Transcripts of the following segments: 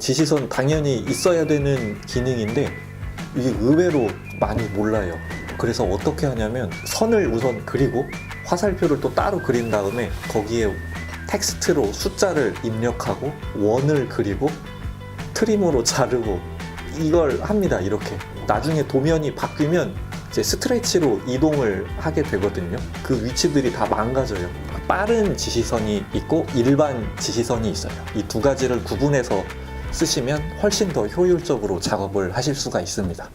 지시선 당연히 있어야 되는 기능인데 이게 의외로 많이 몰라요. 그래서 어떻게 하냐면 선을 우선 그리고 화살표를 또 따로 그린 다음에 거기에 텍스트로 숫자를 입력하고 원을 그리고 트림으로 자르고 이걸 합니다. 이렇게 나중에 도면이 바뀌면 이제 스트레치로 이동을 하게 되거든요. 그 위치들이 다 망가져요. 빠른 지시선이 있고 일반 지시선이 있어요. 이 두 가지를 구분해서 쓰시면 훨씬 더 효율적으로 작업을 하실 수가 있습니다.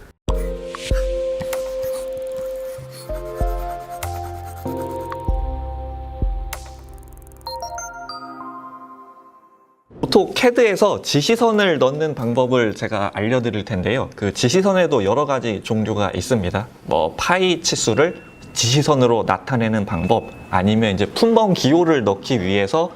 오토캐드에서 지시선을 넣는 방법을 제가 알려드릴 텐데요. 그 지시선에도 여러 가지 종류가 있습니다. 뭐 파이 치수를 지시선으로 나타내는 방법, 아니면 이제 품번 기호를 넣기 위해서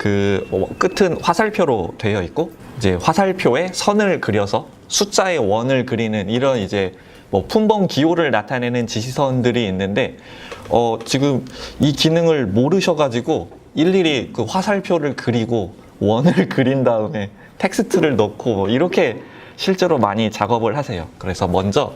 그 어, 끝은 화살표로 되어 있고 이제 화살표에 선을 그려서 숫자의 원을 그리는 이런 이제 뭐 품번 기호를 나타내는 지시선들이 있는데 어 지금 이 기능을 모르셔가지고 일일이 그 화살표를 그리고 원을 그린 다음에 텍스트를 넣고 뭐 이렇게 실제로 많이 작업을 하세요. 그래서 먼저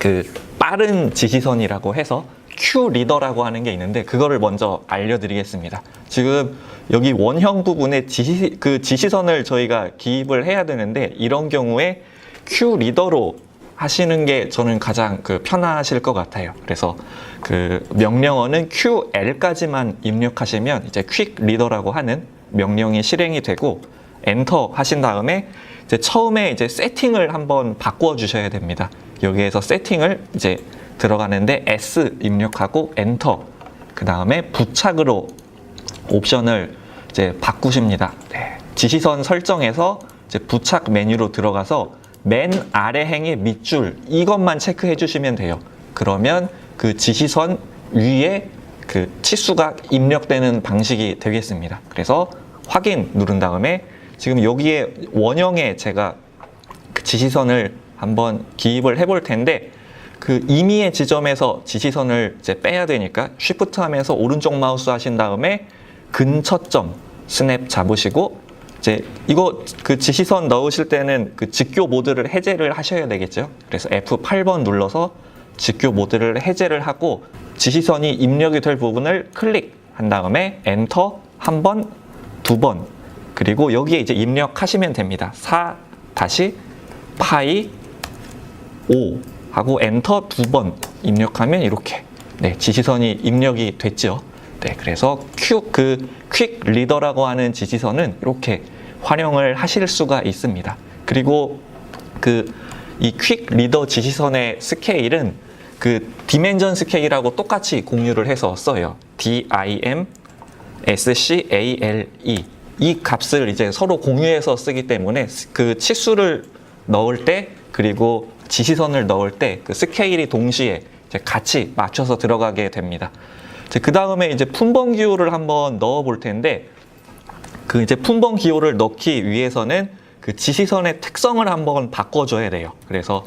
그 빠른 지시선이라고 해서 큐 리더라고 하는 게 있는데 그거를 먼저 알려드리겠습니다. 지금 여기 원형 부분에 지시 그 지시선을 저희가 기입을 해야 되는데 이런 경우에 큐 리더로 하시는 게 저는 가장 그 편하실 것 같아요. 그래서 그 명령어는 QL까지만 입력하시면 이제 퀵 리더라고 하는 명령이 실행이 되고 엔터 하신 다음에 이제 처음에 이제 세팅을 한번 바꿔 주셔야 됩니다. 여기에서 세팅을 이제 들어가는데 S 입력하고 엔터 그 다음에 부착으로 옵션을 이제 바꾸십니다. 네. 지시선 설정에서 이제 부착 메뉴로 들어가서 맨 아래 행의 밑줄 이것만 체크해 주시면 돼요. 그러면 그 지시선 위에 그 치수가 입력되는 방식이 되겠습니다. 그래서 확인 누른 다음에 지금 여기에 원형에 제가 그 지시선을 한번 기입을 해볼 텐데 그 임의의 지점에서 지시선을 이제 빼야 되니까 쉬프트 하면서 오른쪽 마우스 하신 다음에 근처점 스냅 잡으시고 이제 이거 그 지시선 넣으실 때는 그 직교 모드를 해제를 하셔야 되겠죠. 그래서 F8번 눌러서 직교 모드를 해제를 하고 지시선이 입력이 될 부분을 클릭한 다음에 엔터 한 번, 두 번, 그리고 여기에 이제 입력하시면 됩니다. 4 다시 파이 5 하고 엔터 두 번 입력하면 이렇게 네, 지시선이 입력이 됐죠. 네, 그래서 큐 그 퀵 리더라고 하는 지시선은 이렇게 활용을 하실 수가 있습니다. 그리고 그 이 퀵 리더 지시선의 스케일은 그 디멘전 스케일하고 똑같이 공유를 해서 써요. DIM SCALE 이 값을 이제 서로 공유해서 쓰기 때문에 그 치수를 넣을 때 그리고 지시선을 넣을 때 그 스케일이 동시에 같이 맞춰서 들어가게 됩니다. 그 다음에 이제 품번 기호를 한번 넣어 볼 텐데 그 이제 품번 기호를 넣기 위해서는 그 지시선의 특성을 한번 바꿔줘야 돼요. 그래서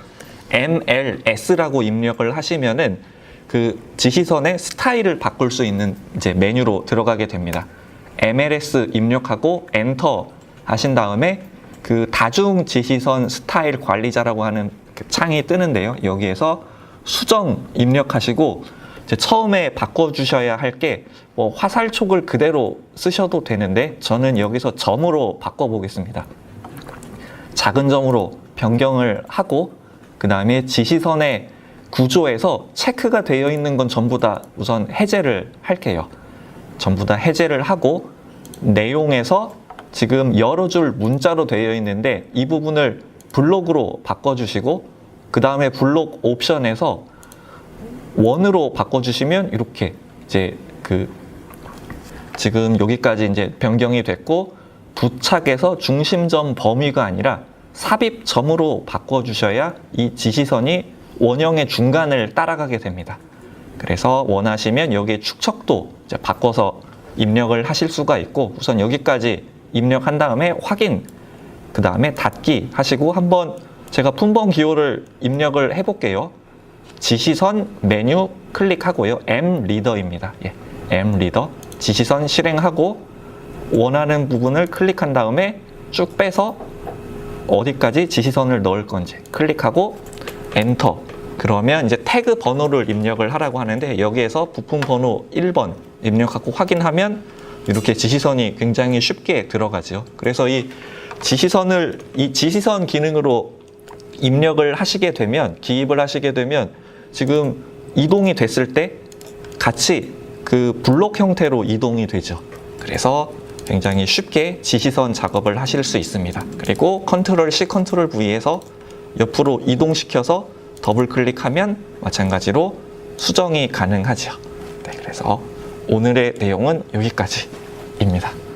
MLS라고 입력을 하시면은 그 지시선의 스타일을 바꿀 수 있는 이제 메뉴로 들어가게 됩니다. MLS 입력하고 엔터 하신 다음에 그 다중 지시선 스타일 관리자라고 하는 그 창이 뜨는데요. 여기에서 수정 입력하시고 처음에 바꿔주셔야 할 게 뭐 화살촉을 그대로 쓰셔도 되는데 저는 여기서 점으로 바꿔보겠습니다. 작은 점으로 변경을 하고 그 다음에 지시선의 구조에서 체크가 되어 있는 건 전부 다 우선 해제를 할게요. 전부 다 해제를 하고 내용에서 지금 여러 줄 문자로 되어 있는데 이 부분을 블록으로 바꿔주시고 그 다음에 블록 옵션에서 원으로 바꿔주시면 이렇게 이제 그 지금 여기까지 이제 변경이 됐고 부착에서 중심점 범위가 아니라 삽입점으로 바꿔주셔야 이 지시선이 원형의 중간을 따라가게 됩니다. 그래서 원하시면 여기에 축척도 바꿔서 입력을 하실 수가 있고 우선 여기까지 입력한 다음에 확인 그 다음에 닫기 하시고 한번 제가 품번 기호를 입력을 해볼게요. 지시선 메뉴 클릭하고요. M 리더입니다. 예, M 리더 지시선 실행하고 원하는 부분을 클릭한 다음에 쭉 빼서 어디까지 지시선을 넣을 건지 클릭하고 엔터. 그러면 이제 태그 번호를 입력을 하라고 하는데 여기에서 부품 번호 1번 입력하고 확인하면 이렇게 지시선이 굉장히 쉽게 들어가죠. 그래서 이 지시선을 이 지시선 기능으로 입력을 하시게 되면 기입을 하시게 되면 지금 이동이 됐을 때 같이 그 블록 형태로 이동이 되죠. 그래서 굉장히 쉽게 지시선 작업을 하실 수 있습니다. 그리고 컨트롤 C, 컨트롤 V에서 옆으로 이동시켜서 더블 클릭하면 마찬가지로 수정이 가능하죠. 네, 그래서 오늘의 내용은 여기까지입니다.